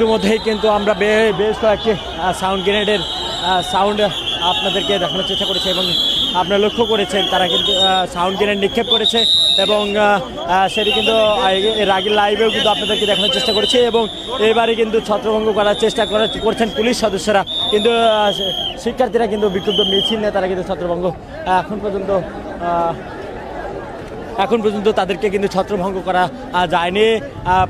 ইতিমধ্যেই কিন্তু আমরা বেশ কয়েকটি সাউন্ড গ্রেনেডের সাউন্ড আপনাদেরকে দেখানোর চেষ্টা করেছে এবং আপনারা লক্ষ্য করেছেন, তারা কিন্তু সাউন্ড গ্রেনেড নিক্ষেপ করেছে এবং সেটি কিন্তু এর আগে লাইভেও কিন্তু আপনাদেরকে দেখানোর চেষ্টা করেছে এবং এবারে কিন্তু ছত্রভঙ্গ করার চেষ্টা করে করছেন পুলিশ সদস্যরা। কিন্তু শিক্ষার্থীরা কিন্তু বিক্ষুব্ধ মিছিল নিয়ে তারা কিন্তু ছত্রভঙ্গ এখন পর্যন্ত এখন পর্যন্ত তাদেরকে কিন্তু ছত্রভঙ্গ করা যায়নি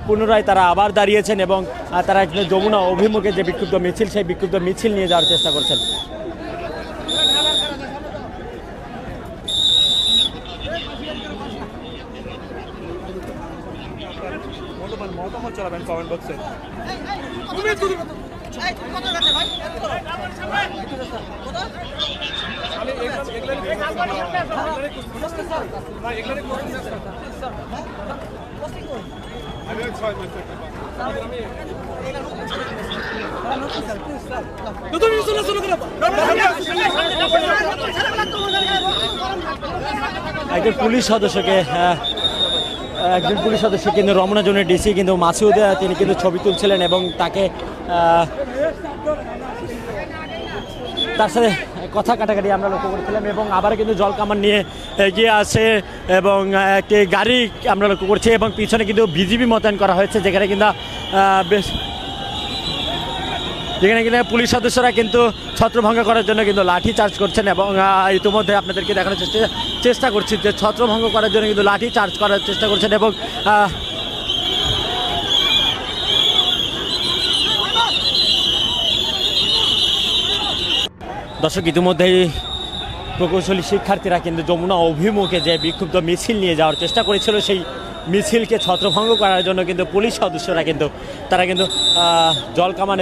পুনরায় তারা আবার দাঁড়িয়েছেন এবং তারা কিন্তু যমুনা অভিমুখে যে বিক্ষুব্ধ মিছিল সেই বিক্ষুব্ধ মিছিল নিয়ে যাওয়ার চেষ্টা করছেন মতামত চালাবেন কমেন্ট বক্সে একজন পুলিশ সদস্যকে একজন পুলিশ সদস্য কিন্তু রমনা জোনের ডিসি কিন্তু মাসুদ তিনি কিন্তু ছবি তুলছিলেন এবং তাকে তার সাথে কথা কাটাকাটি আমরা লক্ষ্য করেছিলাম এবং আবার কিন্তু জল কামান নিয়ে এগিয়ে আসে এবং একটি গাড়ি আমরা লক্ষ্য করছি এবং পিছনে কিন্তু বিজিবি মোতায়েন করা হয়েছে, যেখানে কিন্তু বেশ যেখানে কিনা পুলিশ সদস্যরা কিন্তু ছত্রভঙ্গ করার জন্য কিন্তু লাঠি চার্জ করছেন এবং ইতিমধ্যে আপনাদেরকে দেখানোর চেষ্টা চেষ্টা করছি যে ছত্রভঙ্গ করার জন্য কিন্তু লাঠি চার্জ করার চেষ্টা করছেন এবং দর্শক ইতিমধ্যেই প্রকৌশলী শিক্ষার্থীরা কিন্তু যমুনা অভিমুখে যে বিক্ষুব্ধ মিছিল নিয়ে যাওয়ার চেষ্টা করেছিল সেই মিছিলকে ছত্রভঙ্গ করার জন্য কিন্তু পুলিশ সদস্যরা কিন্তু তারা কিন্তু আহ, জল কামান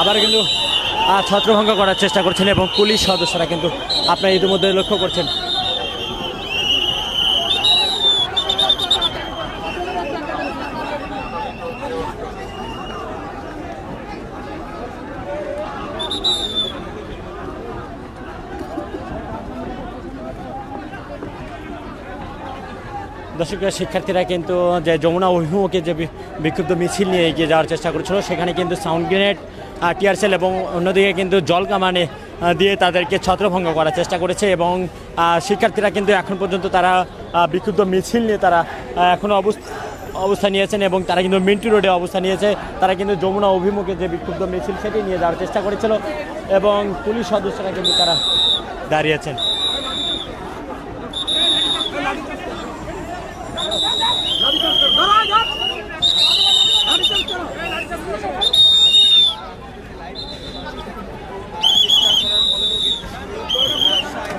আবার কিন্তু ছত্রভঙ্গ করার চেষ্টা করছেন এবং পুলিশ সদস্যরা কিন্তু আপনারা ইতিমধ্যে লক্ষ্য করছেন। দর্শক, শিক্ষার্থীরা কিন্তু যে যমুনা অভিমুখে যে বিক্ষুব্ধ মিছিল নিয়ে এগিয়ে যাওয়ার চেষ্টা করছিল, সেখানে কিন্তু সাউন্ড গ্রেনেড টিয়ারসেল এবং অন্যদিকে কিন্তু জল কামানে দিয়ে তাদেরকে ছত্রভঙ্গ করার চেষ্টা করেছে এবং শিক্ষার্থীরা কিন্তু এখন পর্যন্ত তারা বিক্ষুব্ধ মিছিল নিয়ে তারা এখনও এখনও অবস্থা অবস্থা নিয়েছেন এবং তারা কিন্তু মিন্টু রোডে অবস্থা নিয়েছে। তারা কিন্তু যমুনা অভিমুখে যে বিক্ষুব্ধ মিছিল সেটি নিয়ে যাওয়ার চেষ্টা করেছিল এবং পুলিশ সদস্যরা কিন্তু তারা দাঁড়িয়েছেন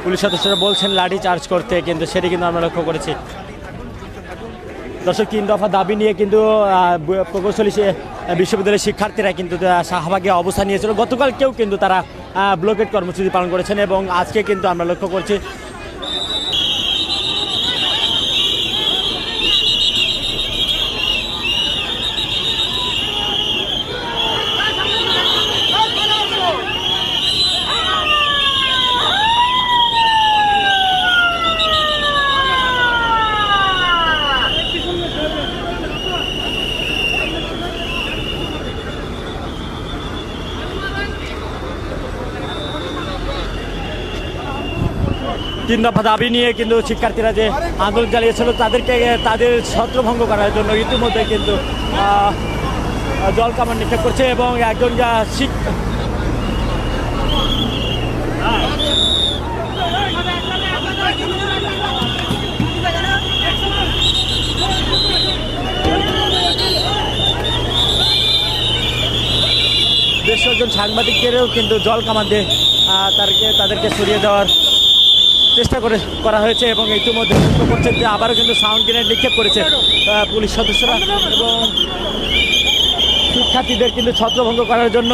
পুলিশ সদস্যরা বলছেন লাঠি চার্জ করতে, কিন্তু সেটি কিন্তু আমরা লক্ষ্য করেছি। দর্শক, তিন দফা দাবি নিয়ে কিন্তু প্রকৌশলী বিশ্ববিদ্যালয়ের শিক্ষার্থীরা কিন্তু শাহবাগে অবস্থান নিয়েছিল। গতকালকেও কিন্তু তারা ব্লকেট কর্মসূচি পালন করেছেন এবং আজকে কিন্তু আমরা লক্ষ্য করছি তিন দাবি নিয়ে কিন্তু শিক্ষার্থীরা যে আন্দোলন চালিয়েছিল তাদেরকে, তাদের ছত্রভঙ্গ করার জন্য ইতিমধ্যে কিন্তু জল কামান নিক্ষেপ করছে এবং একজন যা বেশ কয়েকজন সাংবাদিকদেরও কিন্তু জল কামান দিয়ে তাদেরকে তাদেরকে সরিয়ে দেওয়ার চেষ্টা করে করা হয়েছে এবং ইতিমধ্যে লক্ষ্য করছেন যে আবারও কিন্তু সাউন্ড গ্রেনেড নিক্ষেপ করেছে পুলিশ সদস্যরা এবং শিক্ষার্থীদের কিন্তু ছত্রভঙ্গ করার জন্য